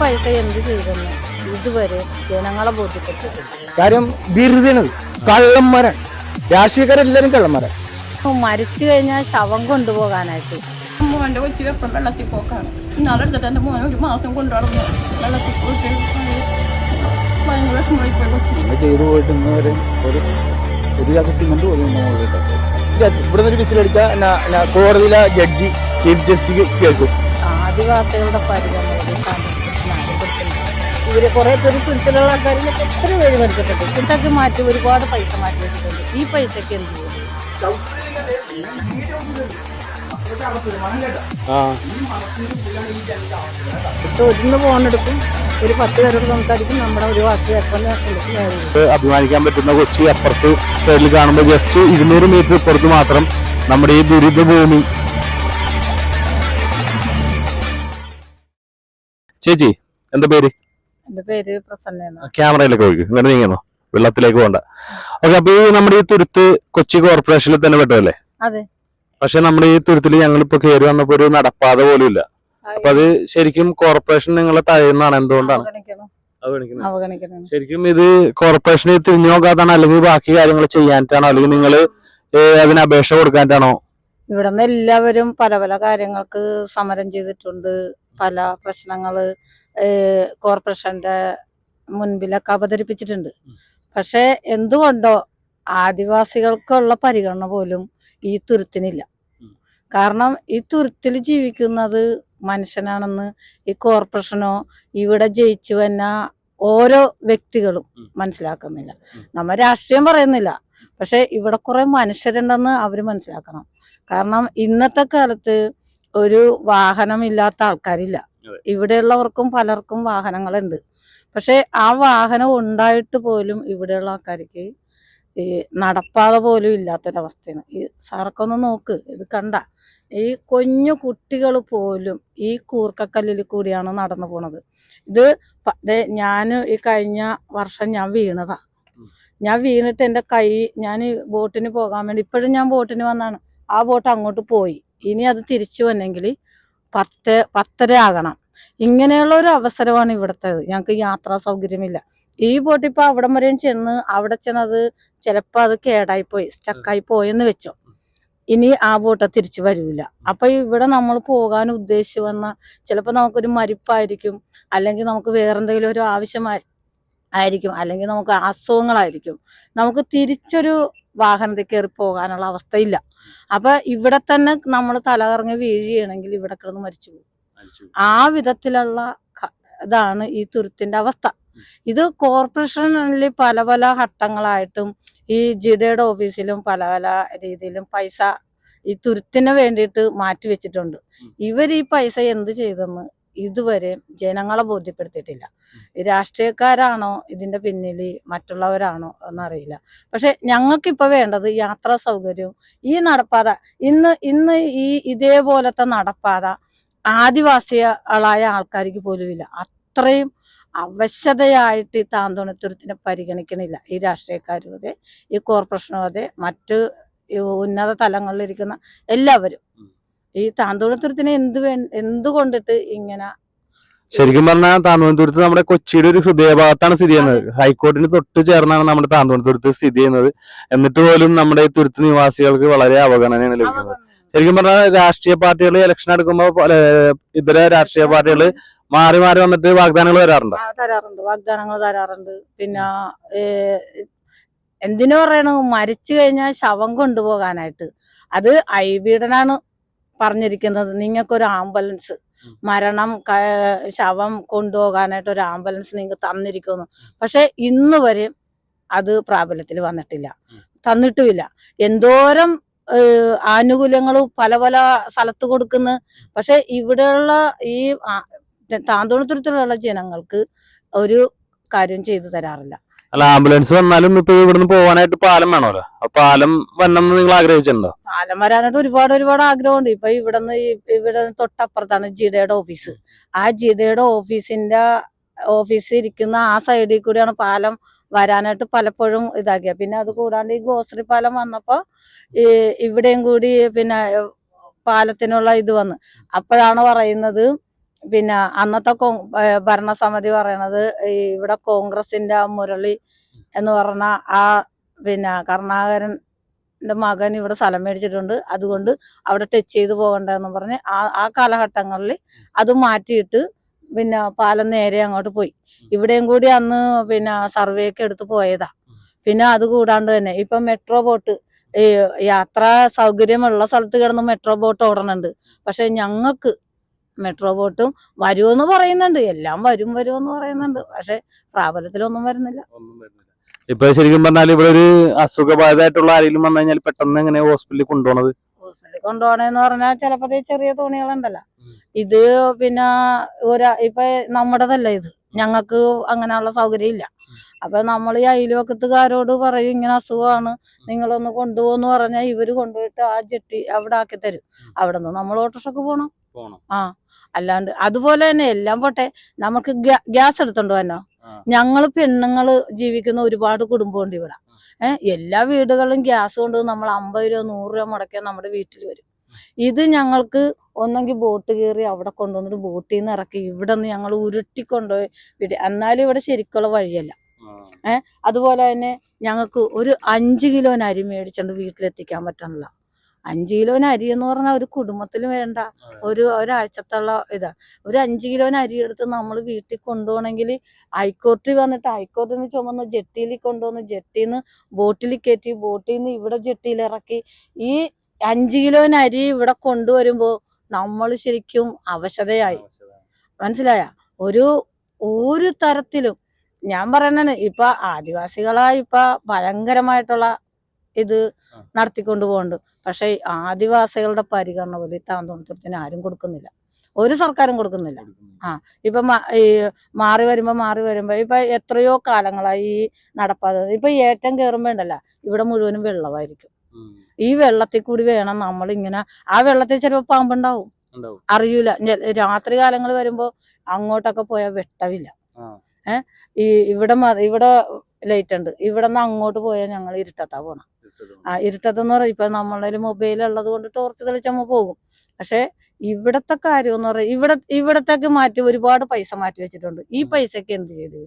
പൈസ എന്ത് ചെയ്തെന്ന് ഇതുവരെ ജനങ്ങളെ ബോധ്യപ്പെട്ടിട്ടില്ല. കാര്യം ബിരുദനത് കള്ളന്മാരാണ്. രാഷ്ട്രീയക്കാരെല്ലാരും കള്ളന്മാരാണ് മരിച്ചു കഴിഞ്ഞാൽ ശവം കൊണ്ടുപോകാനായിട്ട്. മോന്റെ കൊച്ചി വെപ്പം വെള്ളത്തിൽ പോക്കാണ്. ഇന്നാളെ എടുത്തിട്ട് എന്റെ മോനെ ഒരു മാസം കൊണ്ടുനടന്നു വെള്ളത്തിൽ പോയിട്ട് ഭയങ്കര വിഷമമായി പോയി കൊച്ചി ചെയ്തു പോയിട്ട് ഇന്ന് വരെ ഒരു ഒരു ചാക്ക് സിമെന്റ് പോലും ഇന്ന് മുകളിൽ ഇട്ടിട്ടില്ല. ഇത് ഇവിടെ നിന്ന് ഒരു വിസിലടിച്ചാൽ കോടതിയിലെ ജഡ്ജി ചീഫ് ജസ്റ്റിസ് കേൾക്കും. ആദിവാസികളുടെ പരിഗണന ഇവർ കുറെ പേര് തുരുത്തിലുള്ള ആൾക്കാരിൽ എത്ര പേര് മരിച്ചിട്ടുണ്ട്. ഇതൊക്കെ മാറ്റി ഒരുപാട് പൈസ മാറ്റി വെച്ചിട്ടുണ്ട്. ഈ പൈസക്ക് എന്ത് ഒരുന്ന് ഫോണെടുക്കും ഒരു പത്ത് പേരോട് സംസാരിക്കും. നമ്മുടെ ഒരു വാക്ക് കേൾക്കുന്ന അഭിമാനിക്കാൻ പറ്റുന്ന കൊച്ചി അപ്പുറത്ത് സൈഡിൽ കാണുമ്പോൾ ജസ്റ്റ് ഇരുന്നൂറ് മീറ്റർ ഇപ്പുറത്ത് മാത്രം നമ്മുടെ ഈ ദുരിത ഭൂമി. ചേച്ചി എന്താ പേര്? എന്റെ പേര് പ്രസന്ന ക്യാമറയിലേക്ക് നീങ്ങുന്നു? വെള്ളത്തിലേക്ക് പോകണ്ട ഓക്കെ അപ്പൊ ഈ നമ്മുടെ ഈ തുരുത്ത് കൊച്ചി കോർപ്പറേഷനിൽ തന്നെ പെട്ടതല്ലേ? അതെ. പക്ഷെ നമ്മുടെ ഈ തുരുത്തിൽ ഞങ്ങൾ ഇപ്പൊ കയറി വന്നപ്പോ ഒരു നടപ്പാത പോലും ഇല്ല. അപ്പൊ അത് ശരിക്കും കോർപ്പറേഷൻ നിങ്ങളെ തഴയുന്നതാണ്. എന്തുകൊണ്ടാണ്? ശരിക്കും ഇത് കോർപ്പറേഷന് തിരിഞ്ഞു നോക്കാത്താണോ അല്ലെങ്കിൽ ബാക്കി കാര്യങ്ങൾ ചെയ്യാനായിട്ടാണോ അല്ലെങ്കിൽ നിങ്ങൾ അതിന് അപേക്ഷ കൊടുക്കാനായിട്ടാണോ ഇവിടുന്ന് എല്ലാവരും പല പല കാര്യങ്ങൾക്ക് സമരം ചെയ്തിട്ടുണ്ട്. പല പ്രശ്നങ്ങൾ കോർപ്പറേഷന്റെ കോർപ്പറേഷന്റെ മുൻപിലൊക്കെ അവതരിപ്പിച്ചിട്ടുണ്ട്. പക്ഷേ എന്തുകൊണ്ടോ ആദിവാസികൾക്കുള്ള പരിഗണന പോലും ഈ തുരുത്തിനില്ല. കാരണം ഈ തുരുത്തിൽ ജീവിക്കുന്നത് മനുഷ്യനാണെന്ന് ഈ കോർപ്പറേഷനോ ഇവിടെ ജയിച്ചു വന്ന ഓരോ വ്യക്തികളും മനസ്സിലാക്കുന്നില്ല. നമ്മൾ നമ്മ രാഷ്ട്രീയം പറയുന്നില്ല. പക്ഷെ ഇവിടെ കുറെ മനുഷ്യരുണ്ടെന്ന് അവർ മനസ്സിലാക്കണം. കാരണം ഇന്നത്തെ കാലത്ത് ഒരു വാഹനമില്ലാത്ത ആൾക്കാരില്ല. ഇവിടെയുള്ളവർക്കും പലർക്കും വാഹനങ്ങളുണ്ട്. പക്ഷെ ആ വാഹനം ഉണ്ടായിട്ട് പോലും ഇവിടെയുള്ള ആൾക്കാർക്ക് ഈ നടപ്പാത പോലും ഇല്ലാത്തൊരവസ്ഥയാണ്. ഈ സാർക്കൊന്ന് നോക്ക് ഇത് കണ്ട. ഈ കുഞ്ഞു കുട്ടികൾ പോലും ഈ കൂർക്കക്കല്ലിൽ കൂടിയാണ് നടന്നു പോണത്. ഇത് ഞാൻ ഈ കഴിഞ്ഞ വർഷം ഞാൻ വീണതാ. ഞാൻ വീണിട്ട് എന്റെ കൈ ഞാൻ ബോട്ടിന് പോകാൻ വേണ്ടി ഇപ്പോഴും ഞാൻ ബോട്ടിന് വന്നാണ്. ആ ബോട്ട് അങ്ങോട്ട് പോയി. ഇനി അത് തിരിച്ചു വന്നെങ്കിൽ പത്ത് പത്തര ആകണം ഇങ്ങനെയുള്ള ഒരു അവസരമാണ് ഇവിടുത്തേത്. ഞങ്ങൾക്ക് യാത്രാ സൗകര്യമില്ല. ഈ ബോട്ട് ഇപ്പൊ അവിടം വരെയും ചെന്ന് അവിടെ ചെന്നത് ചിലപ്പോൾ അത് കേടായി പോയി സ്റ്റക്കായി പോയെന്ന് വെച്ചോ. ഇനി ആ ബോട്ട് തിരിച്ചു വരില്ല അപ്പൊ ഇവിടെ നമ്മൾ പോകാൻ ഉദ്ദേശിച്ചു വന്ന ചിലപ്പോൾ നമുക്കൊരു മരിപ്പായിരിക്കും അല്ലെങ്കിൽ നമുക്ക് വേറെന്തെങ്കിലും ഒരു ആവശ്യമായി ആയിരിക്കും അല്ലെങ്കിൽ നമുക്ക് അസുഖങ്ങളായിരിക്കും. നമുക്ക് തിരിച്ചൊരു വാഹനത്തിൽ കയറി പോകാനുള്ള അവസ്ഥയില്ല. അപ്പൊ ഇവിടെ തന്നെ നമ്മൾ തലകറങ്ങി വീഴുകയാണെങ്കിൽ ഇവിടെ കിടന്ന് മരിച്ചു പോകും. ആ വിധത്തിലുള്ള ഇതാണ് ഈ തുരുത്തിന്റെ അവസ്ഥ. ഇത് കോർപ്പറേഷനിൽ പല പല ഘട്ടങ്ങളായിട്ടും ഈ ജിഡയുടെ ഓഫീസിലും പല പല രീതിയിലും പൈസ ഈ തുരുത്തിന് വേണ്ടിയിട്ട് മാറ്റി വെച്ചിട്ടുണ്ട്. ഇവർ ഈ പൈസ എന്ത് ചെയ്തെന്ന് ഇതുവരെ ജനങ്ങളെ ബോധ്യപ്പെടുത്തിയിട്ടില്ല. രാഷ്ട്രീയക്കാരാണോ ഇതിന്റെ പിന്നിൽ മറ്റുള്ളവരാണോ എന്നറിയില്ല. പക്ഷെ ഞങ്ങൾക്കിപ്പോൾ വേണ്ടത് യാത്രാ സൗകര്യവും ഈ നടപ്പാത ഇന്ന് ഇന്ന് ഈ ഇതേപോലത്തെ നടപ്പാത ആദിവാസികളായ ആൾക്കാർക്ക് പോലുമില്ല. അത്രയും അവശതയായിട്ട് ഈ താന്തോണത്തുരത്തിനെ പരിഗണിക്കണില്ല. ഈ രാഷ്ട്രീയക്കാരും അതെ ഈ കോർപ്പറേഷനും അതെ മറ്റ് ഉന്നത തലങ്ങളിലിരിക്കുന്ന എല്ലാവരും. ഈ താന്തോണത്തുരത്തിനെ എന്ത് വേ എന്തുകൊണ്ടിട്ട് ഇങ്ങനെ ശരിക്കും പറഞ്ഞാൽ താന്തോണത്തുരുത്ത് നമ്മുടെ കൊച്ചിയുടെ ഒരു ഹൃദയഭാഗത്താണ് സ്ഥിതി ചെയ്യുന്നത്. ഹൈക്കോർട്ടിന് തൊട്ട് ചേർന്നാണ് നമ്മുടെ താന്തോണത്തുരുത്ത് സ്ഥിതി ചെയ്യുന്നത്. എന്നിട്ട് പോലും നമ്മുടെ ഈ തുരുത്ത് നിവാസികൾക്ക് വളരെ അവഗണനയാണ് ലഭിക്കുന്നത്. ശരിക്കും പറഞ്ഞാൽ രാഷ്ട്രീയ പാർട്ടികൾ ഇലക്ഷൻ എടുക്കുമ്പോൾ ഇതര രാഷ്ട്രീയ പാർട്ടികൾ മാറി മാറി വന്നിട്ട് വാഗ്ദാനങ്ങൾ തരാറുണ്ട് തരാറുണ്ട്. വാഗ്ദാനങ്ങൾ തരാറുണ്ട്. പിന്നെ എന്തിനു പറയണു? മരിച്ചു കഴിഞ്ഞാൽ ശവം കൊണ്ടുപോകാനായിട്ട്. അത് ഐബീഡനാണ് പറഞ്ഞിരിക്കുന്നത് നിങ്ങൾക്കൊരു ആംബുലൻസ് മരണം ശവം കൊണ്ടുപോകാനായിട്ട് ഒരു ആംബുലൻസ് നിങ്ങൾക്ക് തന്നിരിക്കുന്നു. പക്ഷെ ഇന്ന് വരെ അത് പ്രാബല്യത്തിൽ വന്നിട്ടില്ല. തന്നിട്ടുമില്ല. എന്തോരം ആനുകൂല്യങ്ങൾ പല പല സ്ഥലത്ത് കൊടുക്കുന്നു. പക്ഷെ ഇവിടെയുള്ള ഈ താന്തോണത്തുരത്തിലുള്ള ജനങ്ങൾക്ക് ഒരു കാര്യം ചെയ്തു തരാറില്ല. അല്ല ആംബുലൻസ് വന്നാലും ഇപ്പൊ ഇവിടുന്ന് പോകാനായിട്ട് പാലം വേണമല്ലോ. ആ പാലം വന്നെന്ന് നിങ്ങൾ ആഗ്രഹിച്ചിട്ടുണ്ടോ? പാലം വരാനായിട്ട് ഒരുപാട് ഒരുപാട് ആഗ്രഹമുണ്ട്. ഇപ്പൊ ഇവിടുന്ന് ഇവിടെ തൊട്ടപ്പുറത്താണ് ജിഡയുടെ ഓഫീസ്. ആ ജിഡയുടെ ഓഫീസിന്റെ ഓഫീസ് ഇരിക്കുന്ന ആ സൈഡിൽ കൂടിയാണ് പാലം വരാനായിട്ട് പലപ്പോഴും ഇതാക്കിയ. പിന്നെ അത് കൂടാണ്ട് ഈ ഗോസറി പാലം വന്നപ്പോ ഈ ഇവിടെയും കൂടി പിന്നെ പാലത്തിനുള്ള ഇത് വന്ന്. അപ്പോഴാണ് പറയുന്നത് പിന്നെ അന്നത്തെ ഭരണസമിതി പറയണത് ഇവിടെ കോൺഗ്രസിന്റെ മുരളി എന്ന് പറഞ്ഞ ആ പിന്നെ കരുണാകരന്റെ മകൻ ഇവിടെ സ്ഥലം മേടിച്ചിട്ടുണ്ട്. അതുകൊണ്ട് അവിടെ ടച്ച് ചെയ്ത് പോകണ്ടെന്ന് പറഞ്ഞ് ആ ആ കാലഘട്ടങ്ങളിൽ അത് മാറ്റിയിട്ട് പിന്നെ പാലം നേരെ അങ്ങോട്ട് പോയി. ഇവിടെയും കൂടി അന്ന് പിന്നെ സർവേക്ക് എടുത്ത് പോയതാ. പിന്നെ അത് കൂടാണ്ട് തന്നെ ഇപ്പൊ മെട്രോ ബോട്ട് യാത്രാ സൗകര്യമുള്ള സ്ഥലത്ത് കിടന്ന് മെട്രോ ബോട്ട് ഓടണുണ്ട്. പക്ഷെ ഞങ്ങൾക്ക് മെട്രോ ബോട്ടും വരുമെന്ന് പറയുന്നുണ്ട്. എല്ലാം വരും വരുമെന്ന് പറയുന്നുണ്ട്. പക്ഷെ പ്രാബല്യത്തിലൊന്നും വരുന്നില്ല. ഇപ്പൊ ശരിക്കും പറഞ്ഞാൽ ഇവിടെ ഒരു അസുഖബാധിതമായിട്ടുള്ള ആരെങ്കിലും വന്നു കഴിഞ്ഞാൽ പെട്ടെന്ന് എങ്ങനെ ഹോസ്പിറ്റലിൽ കൊണ്ടുപോണത്? ഹോസ്പിറ്റലിൽ കൊണ്ടുപോകണെന്ന് പറഞ്ഞാൽ ചിലപ്പോ ചെറിയ തുണികളുണ്ടല്ലോ. ഇത് പിന്നെ ഒരു ഇപ്പൊ നമ്മുടേതല്ല ഇത്. ഞങ്ങൾക്ക് അങ്ങനെയുള്ള സൗകര്യം ഇല്ല. അപ്പൊ നമ്മൾ ഈ അയൽവക്കത്തുകാരോട് പറയും ഇങ്ങനെ അസുഖമാണ്. നിങ്ങളൊന്ന് കൊണ്ടുപോകുന്ന് പറഞ്ഞാൽ ഇവർ കൊണ്ടുപോയിട്ട് ആ ജെട്ടി അവിടെ ആക്കി തരും. അവിടെ നിന്ന് നമ്മൾ ഓട്ടോഷക്ക് പോകണം പോണം. ആ അല്ലാണ്ട് അതുപോലെ തന്നെ എല്ലാം പോട്ടെ നമുക്ക് ഗ്യാസ് എടുത്തോണ്ട് വന്നോ. ഞങ്ങൾ പെണ്ണുങ്ങൾ ജീവിക്കുന്ന ഒരുപാട് കുടുംബമുണ്ട് ഇവിടെ. ഏഹ് എല്ലാ വീടുകളിലും ഗ്യാസ് കൊണ്ട് നമ്മൾ അമ്പത് രൂപ നൂറ് രൂപ മുടക്കിയാൽ നമ്മുടെ വീട്ടിൽ വരും. ഇത് ഞങ്ങൾക്ക് ഒന്നെങ്കിൽ ബോട്ട് കയറി അവിടെ കൊണ്ടുവന്നിട്ട് ബോട്ടിൽ നിന്ന് ഇറക്കി ഇവിടെ നിന്ന് ഞങ്ങൾ ഉരുട്ടിക്കൊണ്ടുപോയി വിടുക എന്നാലും ഇവിടെ ശരിക്കുള്ള വഴിയല്ല. ഏഹ് അതുപോലെ തന്നെ ഞങ്ങൾക്ക് ഒരു അഞ്ച് കിലോന് അരി മേടിച്ചുകൊണ്ട് വീട്ടിലെത്തിക്കാൻ പറ്റണില്ല. അഞ്ച് കിലോന് അരി എന്ന് പറഞ്ഞാൽ ഒരു കുടുംബത്തിൽ വേണ്ട. ഒരു ഒരാഴ്ചത്തുള്ള ഇതാ. ഒരു അഞ്ച് കിലോന് അരി എടുത്ത് നമ്മൾ വീട്ടിൽ കൊണ്ടുപോകണമെങ്കിൽ ഹൈക്കോർട്ടിൽ വന്നിട്ട് ഹൈക്കോർട്ടിൽ നിന്ന് ചുമന്ന് ജെട്ടിയിൽ കൊണ്ടുവന്ന് ജെട്ടിയിൽ നിന്ന് ബോട്ടിൽ കയറ്റി ബോട്ടിൽ നിന്ന് ഇവിടെ ജെട്ടിയിൽ ഇറക്കി ഈ അഞ്ച് കിലോന് അരി ഇവിടെ കൊണ്ടുവരുമ്പോൾ നമ്മൾ ശരിക്കും അവശതയായി. മനസ്സിലായ? ഒരു ഒരു തരത്തിലും. ഞാൻ പറയുന്നത് ഇപ്പൊ ആദിവാസികളാ ഇപ്പൊ ഭയങ്കരമായിട്ടുള്ള ഇത് ആ. നടത്തിക്കൊണ്ട് പോകുന്നുണ്ട് പക്ഷെ ആദിവാസികളുടെ പരിഗണന പോലും ഈ താന്തോണത്തിന് ആരും കൊടുക്കുന്നില്ല. ഒരു സർക്കാരും കൊടുക്കുന്നില്ല. ഇപ്പൊ മ- ഈ മാറി വരുമ്പോ മാറി വരുമ്പോ ഇപ്പൊ എത്രയോ കാലങ്ങളായി ഈ നടപ്പാത ഇപ്പൊ ഏറ്റം കയറുമ്പോ ഉണ്ടല്ല ഇവിടെ മുഴുവനും വെള്ളമായിരിക്കും. ഈ വെള്ളത്തിൽ കൂടി വേണം നമ്മൾ ഇങ്ങനെ ആ വെള്ളത്തിൽ ചിലപ്പോ പാമ്പുണ്ടാവും. അറിയൂല. രാത്രി കാലങ്ങൾ വരുമ്പോ അങ്ങോട്ടൊക്കെ പോയാൽ വെട്ടവില്ല. ഏഹ് ഈ ഇവിടെ ഇവിടെ ലൈറ്റ് ഉണ്ട് ഇവിടെ നിന്ന് അങ്ങോട്ട് പോയാൽ ഞങ്ങൾ ഇരുട്ടത്താ പോണം. ആ ഇരുട്ടത്തെന്ന് പറയും ഇപ്പൊ നമ്മളുടെ മൊബൈൽ ഉള്ളത് കൊണ്ട് ടോർച്ച് തെളിച്ചമ്മ പോകും. പക്ഷെ ഇവിടത്തെ കാര്യം എന്ന് പറയാം ഇവിടെ ഇവിടത്തേക്ക് മാറ്റി ഒരുപാട് പൈസ മാറ്റി വെച്ചിട്ടുണ്ട്. ഈ പൈസക്ക് എന്ത് ചെയ്തു?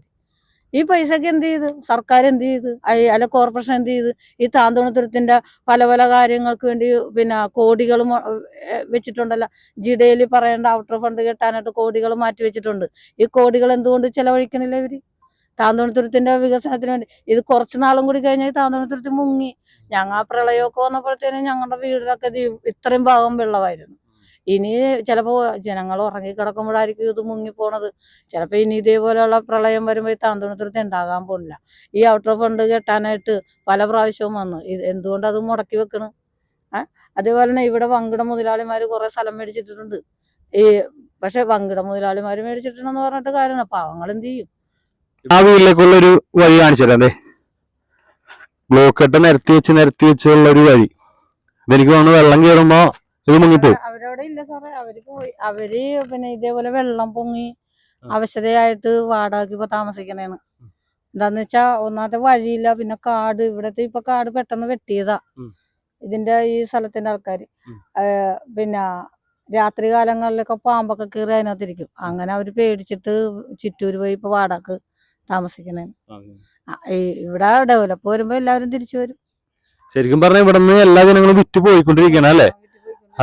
ഈ പൈസക്ക് എന്ത് ചെയ്ത്? സർക്കാർ എന്ത് ചെയ്ത്? അല്ല കോർപ്പറേഷൻ എന്ത് ചെയ്ത്? ഈ താന്തോണത്തുരത്തിന്റെ പല പല കാര്യങ്ങൾക്ക് വേണ്ടി പിന്നെ കോടികൾ വെച്ചിട്ടുണ്ടല്ലോ. ജിഡയിൽ പറയേണ്ട ഔട്ടർ ഫണ്ട് കെട്ടാനായിട്ട് കോടികൾ മാറ്റി വെച്ചിട്ടുണ്ട്. ഈ കോടികൾ എന്തുകൊണ്ട് ചെലവഴിക്കണില്ല ഇവർ? താന്തോണത്തുരത്തിന്റെ വികസനത്തിന് വേണ്ടി. ഇത് കുറച്ചു നാളും കൂടി കഴിഞ്ഞാൽ താന്തോണത്തുരുത്തി മുങ്ങി. ഞങ്ങൾ പ്രളയമൊക്കെ വന്നപ്പോഴത്തേനും ഞങ്ങളുടെ വീടിലൊക്കെ ഇത്രയും ഭാഗം വെള്ളമായിരുന്നു. ഇനി ചിലപ്പോൾ ജനങ്ങൾ ഉറങ്ങിക്കിടക്കുമ്പോഴായിരിക്കും ഇത് മുങ്ങിപ്പോണത് ചിലപ്പോൾ ഇനി ഇതേപോലെയുള്ള പ്രളയം വരുമ്പോൾ ഈ താന്തോണത്തുരുത്തി ഉണ്ടാകാൻ പോണില്ല. ഈ ഔട്ടർ ഫണ്ട് കെട്ടാനായിട്ട് പല പ്രാവശ്യവും വന്നു. ഇത് എന്തുകൊണ്ട് അത് മുടക്കി വെക്കണം? അതേപോലെ തന്നെ ഇവിടെ വങ്കിട മുതലാളിമാർ കുറേ സ്ഥലം മേടിച്ചിട്ടുണ്ട്. ഈ പക്ഷെ വങ്കിട മുതലാളിമാർ മേടിച്ചിട്ടുണ്ടെന്ന് പറഞ്ഞിട്ട് കാര്യമാണ് പാവങ്ങൾ എന്ത് ചെയ്യും? ആ വീട്ടിലേക്കുള്ള ഒരു വഴി കാണിച്ചു തരാം അതെ ബ്ലോക്ക് ഇട്ട് നിരത്തി വെച്ച് നിരത്തി വെച്ചുള്ള ഒരു വഴി എനിക്ക് തോന്നുന്നു വെള്ളം കയറുമ്പോ ഇത് മുങ്ങിപ്പോയി അവരവിടെ ഇല്ല സാറേ. അവർ പോയി. അവർ പിന്നെ ഇതേപോലെ വെള്ളം പൊങ്ങി. അവശതയായിട്ട് വാടകയ്ക്ക് ഇപ്പൊ താമസിക്കണേന്ന് എന്താന്ന് വെച്ചാ ഒന്നാമത്തെ വഴിയില്ല. പിന്നെ കാട്. ഇവിടത്തെ ഇപ്പൊ കാട് പെട്ടെന്ന് വെട്ടിയതാ. ഇതിന്റെ ഈ സ്ഥലത്തിന്റെ ആൾക്കാര്. പിന്നെ രാത്രി കാലങ്ങളിലൊക്കെ പാമ്പൊക്കെ കീറി അതിനകത്തിരിക്കും. അങ്ങനെ അവർ പേടിച്ചിട്ട് ചിറ്റൂര് പോയി ഇപ്പൊ വാടകക്ക് താമസിക്കണേ ഇവിടെ ഡെവലപ്പ് വരുമ്പോ എല്ലാവരും തിരിച്ചു വരും. ശരിക്കും പറഞ്ഞ ഇവിടെ നിന്ന് എല്ലാ ജനങ്ങളും വിറ്റ് പോയിക്കൊണ്ടിരിക്കണം അല്ലേ?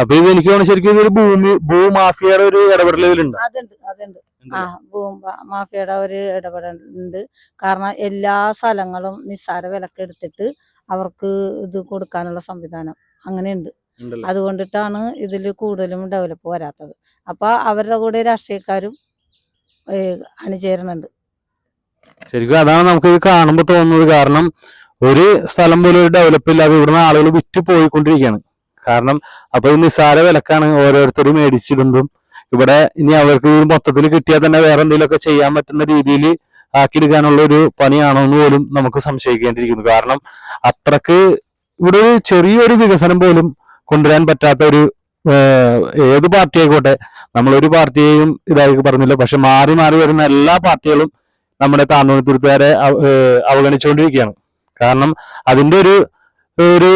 അപ്പൊ ഇത് എനിക്ക് തോന്നുന്നു ശരിക്കും ഇതൊരു ഭൂമി ഭൂമാഫിയയുടെ ഒരു ഇടപെടൽ ഉണ്ട് അതുണ്ട് അതുണ്ട്. ആ ഭൂമി മാഫിയയുടെ ഒരു ഇടപെടലുണ്ട്. കാരണം എല്ലാ സ്ഥലങ്ങളും നിസ്സാര വിലക്ക് എടുത്തിട്ട് അവർക്ക് ഇത് കൊടുക്കാനുള്ള സംവിധാനം അങ്ങനെയുണ്ട്. അതുകൊണ്ടിട്ടാണ് ഇതിൽ കൂടുതലും ഡെവലപ്പ് വരാത്തത്. അപ്പൊ അവരുടെ കൂടെ രാഷ്ട്രീയക്കാരും അണിചേരുന്നുണ്ട്. ശരിക്കും അതാണ് നമുക്ക് ഇത് കാണുമ്പോൾ തോന്നുന്നത് കാരണം ഒരു സ്ഥലം പോലും ഒരു ഡെവലപ്പ് ഇല്ലാതെ ഇവിടുന്ന് ആളുകൾ വിറ്റ് പോയിക്കൊണ്ടിരിക്കുകയാണ്. കാരണം അപ്പൊ ഈ നിസ്സാര വിലക്കാണ് ഓരോരുത്തരും മേടിച്ചിടുന്നതും. ഇവിടെ ഇനി അവർക്ക് ഇത് മൊത്തത്തിൽ കിട്ടിയാൽ തന്നെ വേറെ എന്തെങ്കിലുമൊക്കെ ചെയ്യാൻ പറ്റുന്ന രീതിയിൽ ആക്കിയെടുക്കാനുള്ള ഒരു പണിയാണോ എന്ന് പോലും നമുക്ക് സംശയിക്കേണ്ടിയിരിക്കുന്നു. കാരണം അത്രയ്ക്ക് ഇവിടെ ഒരു ചെറിയൊരു വികസനം പോലും കൊണ്ടുവരാൻ പറ്റാത്ത ഒരു ഏത് പാർട്ടി ആയിക്കോട്ടെ നമ്മളൊരു പാർട്ടിയെയും ഇതായി പറഞ്ഞില്ല. പക്ഷെ മാറി മാറി വരുന്ന എല്ലാ പാർട്ടികളും നമ്മുടെ താന്നൂത്തുരുത്തുകാരെ അവഗണിച്ചുകൊണ്ടിരിക്കുകയാണ്. കാരണം അതിന്റെ ഒരു ഒരു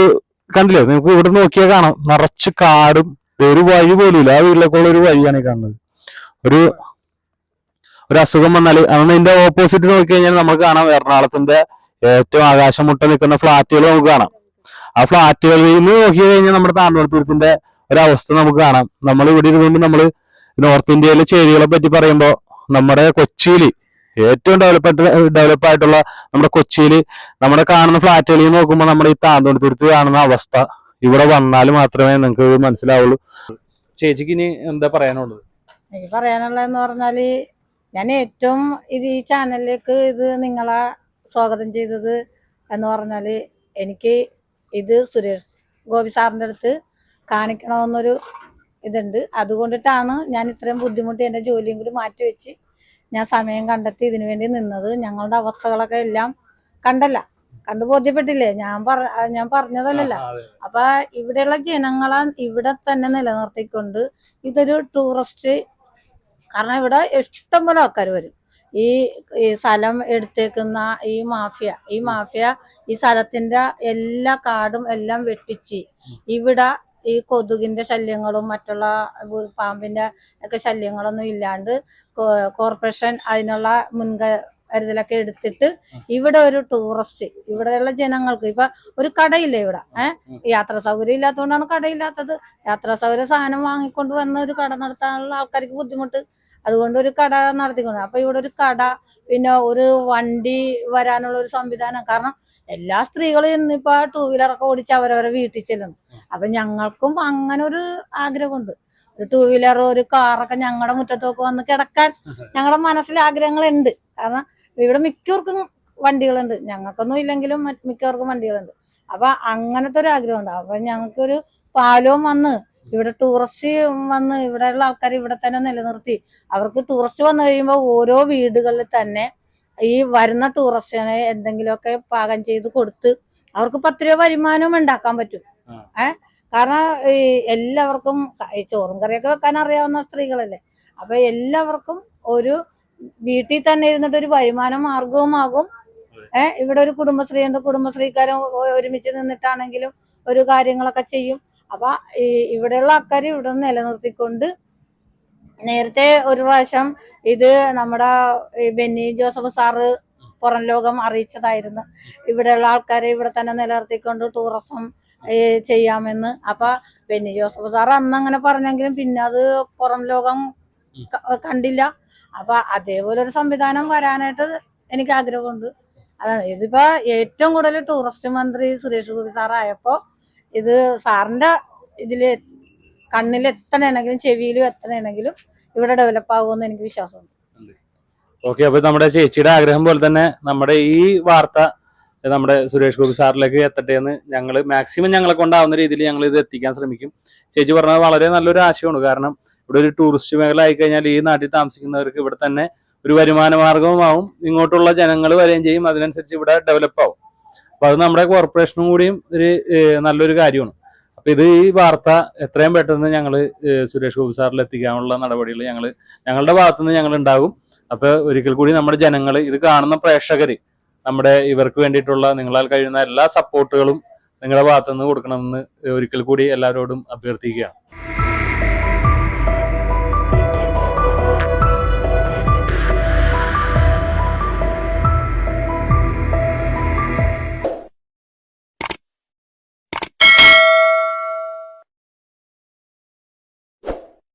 കണ്ടില്ലേ നിങ്ങൾക്ക് ഇവിടെ നോക്കിയാൽ കാണാം. നിറച്ച് കാടും ഒരു വഴി പോലും ഇല്ല ആ വീട്ടിലേക്കുള്ള ഒരു വഴിയാണ് കാണുന്നത്. ഒരു ഒരു അസുഖം വന്നാൽ അന്ന് ഇതിന്റെ ഓപ്പോസിറ്റ് നോക്കിക്കഴിഞ്ഞാൽ നമുക്ക് കാണാം എറണാകുളത്തിന്റെ ഏറ്റവും ആകാശം മുട്ട നിൽക്കുന്ന ഫ്ലാറ്റുകൾ നമുക്ക് കാണാം. ആ ഫ്ലാറ്റുകളിൽ നിന്ന് നോക്കി കഴിഞ്ഞാൽ നമ്മുടെ താണ്ടോളത്തുരത്തിന്റെ ഒരവസ്ഥ നമുക്ക് കാണാം. നമ്മൾ ഇവിടെ ഇരുന്നുകൊണ്ട് നമ്മൾ നോർത്ത് ഇന്ത്യയിലെ ചേരികളെ പറ്റി പറയുമ്പോൾ നമ്മുടെ കൊച്ചിയിൽ ഏറ്റവും ഡെവലപ്ഡ് ഡെവലപ്പ് ആയിട്ടുള്ള നമ്മുടെ കൊച്ചിയിൽ നമ്മുടെ കാണുന്ന ഫ്ലാറ്റുകളിൽ നോക്കുമ്പോൾ നമ്മുടെ ഈ താന്തോണിത്തുരുത്ത് കാണുന്ന അവസ്ഥ ഇവിടെ വന്നാൽ മാത്രമേ നിങ്ങൾക്ക് മനസ്സിലാവുള്ളൂ. ചേച്ചിക്ക് ഇനി എന്താ പറയാനുള്ളത്? എനിക്ക് പറയാനുള്ളതെന്ന് പറഞ്ഞാൽ ഞാൻ ഏറ്റവും ഇത് ഈ ചാനലിലേക്ക് ഇത് നിങ്ങളെ സ്വാഗതം ചെയ്തത് എന്ന് പറഞ്ഞാൽ എനിക്ക് ഇത് സുരേഷ് ഗോപി സാറിന്റെ അടുത്ത് കാണിക്കണമെന്നൊരു ഇതുണ്ട്. അതുകൊണ്ടിട്ടാണ് ഞാൻ ഇത്രയും ബുദ്ധിമുട്ടി എന്റെ ജോലിയും കൂടി മാറ്റി വെച്ച് ഞാൻ സമയം കണ്ടെത്തി ഇതിനു വേണ്ടി നിന്നത്. ഞങ്ങളുടെ അവസ്ഥകളൊക്കെ എല്ലാം കണ്ടല്ല. കണ്ടു ബോധ്യപ്പെട്ടില്ലേ? ഞാൻ പറ ഞാൻ പറഞ്ഞതല്ലല്ലോ. അപ്പൊ ഇവിടെയുള്ള ജനങ്ങളെ ഇവിടെ തന്നെ നിലനിർത്തിക്കൊണ്ട് ഇതൊരു ടൂറിസ്റ്റ് കാരണം ഇവിടെ ഇഷ്ടംപോലെ ആൾക്കാർ വരും. ഈ ഈ സ്ഥലം എടുത്തേക്കുന്ന ഈ മാഫിയ ഈ മാഫിയ ഈ സ്ഥലത്തിന്റെ എല്ലാ കാടും എല്ലാം വെട്ടിച്ച് ഇവിടെ ഈ കൊതുകിന്റെ ശല്യങ്ങളും മറ്റുള്ള പാമ്പിന്റെ ഒക്കെ ശല്യങ്ങളൊന്നും ഇല്ലാണ്ട് കോർപ്പറേഷൻ അതിനുള്ള മുൻകരുതലൊക്കെ എടുത്തിട്ട് ഇവിടെ ഒരു ടൂറിസ്റ്റ് ഇവിടെയുള്ള ജനങ്ങൾക്ക് ഇപ്പൊ ഒരു കടയില്ല ഇവിടെ ഏഹ് യാത്രാ സൗകര്യം ഇല്ലാത്തതുകൊണ്ടാണ് കടയില്ലാത്തത്. യാത്രാ സൗകര്യം സാധനം വാങ്ങിക്കൊണ്ട് വന്ന ഒരു കട നടത്താനുള്ള ആൾക്കാർക്ക് ബുദ്ധിമുട്ട്. അതുകൊണ്ട് ഒരു കട നടത്തിക്കൊണ്ട്. അപ്പൊ ഇവിടെ ഒരു കട പിന്നെ ഒരു വണ്ടി വരാനുള്ള ഒരു സംവിധാനം. കാരണം എല്ലാ സ്ത്രീകളും ഇന്നിപ്പോ ടൂ വീലറൊക്കെ ഓടിച്ച് അവരവരെ വീട്ടിൽ ചെല്ലുന്നു. അപ്പൊ ഞങ്ങൾക്കും അങ്ങനെ ഒരു ആഗ്രഹമുണ്ട്. ഒരു ടൂ വീലർ ഒരു കാറൊക്കെ ഞങ്ങളുടെ മുറ്റത്തൊക്കെ വന്ന് കിടക്കാൻ ഞങ്ങളുടെ മനസ്സിൽ ആഗ്രഹങ്ങളുണ്ട്. കാരണം ഇവിടെ മിക്കവർക്കും വണ്ടികളുണ്ട്. ഞങ്ങൾക്കൊന്നും ഇല്ലെങ്കിലും മിക്കവർക്കും വണ്ടികളുണ്ട്. അപ്പൊ അങ്ങനത്തെ ഒരു ആഗ്രഹം ഉണ്ട് അപ്പൊ ഞങ്ങൾക്കൊരു പാലവും വന്ന് ഇവിടെ ടൂറിസ്റ്റ് വന്ന് ഇവിടെയുള്ള ആൾക്കാർ ഇവിടെ തന്നെ നിലനിർത്തി. അവർക്ക് ടൂറിസ്റ്റ് വന്നു കഴിയുമ്പോൾ ഓരോ വീടുകളിൽ തന്നെ ഈ വരുന്ന ടൂറിസ്റ്റിനെ എന്തെങ്കിലുമൊക്കെ പാകം ചെയ്ത് കൊടുത്ത് അവർക്ക് പത്ത് രൂപ വരുമാനവും ഉണ്ടാക്കാൻ പറ്റും. ഏഹ് കാരണം ഈ എല്ലാവർക്കും ഈ ചോറും കറിയൊക്കെ വെക്കാൻ അറിയാവുന്ന സ്ത്രീകളല്ലേ. അപ്പൊ എല്ലാവർക്കും ഒരു വീട്ടിൽ തന്നെ ഇരുന്നിട്ട് ഒരു വരുമാന മാർഗവുമാകും ഏഹ് ഇവിടെ ഒരു കുടുംബശ്രീ ഉണ്ട് കുടുംബശ്രീക്കാരും ഒരുമിച്ച് നിന്നിട്ടാണെങ്കിലും ഒരു കാര്യങ്ങളൊക്കെ ചെയ്യും. അപ്പൊ ഈ ഇവിടെയുള്ള ആൾക്കാർ ഇവിടെ നിലനിർത്തിക്കൊണ്ട് നേരത്തെ ഒരു പ്രാവശ്യം ഇത് നമ്മുടെ ബെന്നി ജോസഫ് സാറ് പുറം ലോകം അറിയിച്ചതായിരുന്നു. ഇവിടെയുള്ള ആൾക്കാരെ ഇവിടെ തന്നെ നിലനിർത്തിക്കൊണ്ട് ടൂറിസം ചെയ്യാമെന്ന്. അപ്പൊ ബെന്നി ജോസഫ് സാർ അന്ന് അങ്ങനെ പറഞ്ഞെങ്കിലും പിന്നെ അത് പുറം ലോകം കണ്ടില്ല. അപ്പൊ അതേപോലെ ഒരു സംവിധാനം വരാനായിട്ട് എനിക്ക് ആഗ്രഹമുണ്ട്. അതാണ്. ഇതിപ്പോ ഏറ്റവും കൂടുതൽ ടൂറിസ്റ്റ് മന്ത്രി സുരേഷ് ഗോപി സാറായപ്പോ ഇത് സാറിന്റെ ഇതിൽ കണ്ണിൽ എത്തണമെങ്കിലും ചെവിയിലും എത്തണമെങ്കിലും ഇവിടെ ഡെവലപ്പ് ആകുമെന്ന് എനിക്ക് വിശ്വാസമുണ്ട്. ഓക്കെ അപ്പൊ നമ്മുടെ ചേച്ചിയുടെ ആഗ്രഹം പോലെ തന്നെ നമ്മുടെ ഈ വാർത്ത നമ്മുടെ സുരേഷ് ഗോപി സാറിലേക്ക് എത്തട്ടെ എന്ന് ഞങ്ങൾ മാക്സിമം ഞങ്ങളെ കൊണ്ടാവുന്ന രീതിയിൽ ഞങ്ങൾ ഇത് എത്തിക്കാൻ ശ്രമിക്കും. ചേച്ചി പറഞ്ഞത് വളരെ നല്ലൊരു ആശയമാണ്. കാരണം ഇവിടെ ഒരു ടൂറിസ്റ്റ് മേഖല ആയിക്കഴിഞ്ഞാൽ ഈ നാട്ടിൽ താമസിക്കുന്നവർക്ക് ഇവിടെ തന്നെ ഒരു വരുമാന മാർഗവുമാവും ഇങ്ങോട്ടുള്ള ജനങ്ങൾ വരികയും ചെയ്യും. അതിനനുസരിച്ച് ഇവിടെ ഡെവലപ്പ് ആവും. അപ്പൊ അത് നമ്മുടെ കോർപ്പറേഷനും കൂടിയും ഒരു നല്ലൊരു കാര്യമാണ്. അപ്പൊ ഇത് ഈ വാർത്ത എത്രയും പെട്ടെന്ന് ഞങ്ങൾ സുരേഷ് ഗോപി സാറിൽ എത്തിക്കാനുള്ള നടപടികൾ ഞങ്ങൾ ഞങ്ങളുടെ ഭാഗത്തുനിന്ന് ഞങ്ങൾ ഉണ്ടാകും അപ്പൊ ഒരിക്കൽ കൂടി നമ്മുടെ ജനങ്ങൾ ഇത് കാണുന്ന പ്രേക്ഷകർ നമ്മുടെ ഇവർക്ക് വേണ്ടിയിട്ടുള്ള നിങ്ങളാൽ കഴിയുന്ന എല്ലാ സപ്പോർട്ടുകളും നിങ്ങളുടെ ഭാഗത്തുനിന്ന് കൊടുക്കണമെന്ന് ഒരിക്കൽ കൂടി എല്ലാവരോടും അഭ്യർത്ഥിക്കുകയാണ്.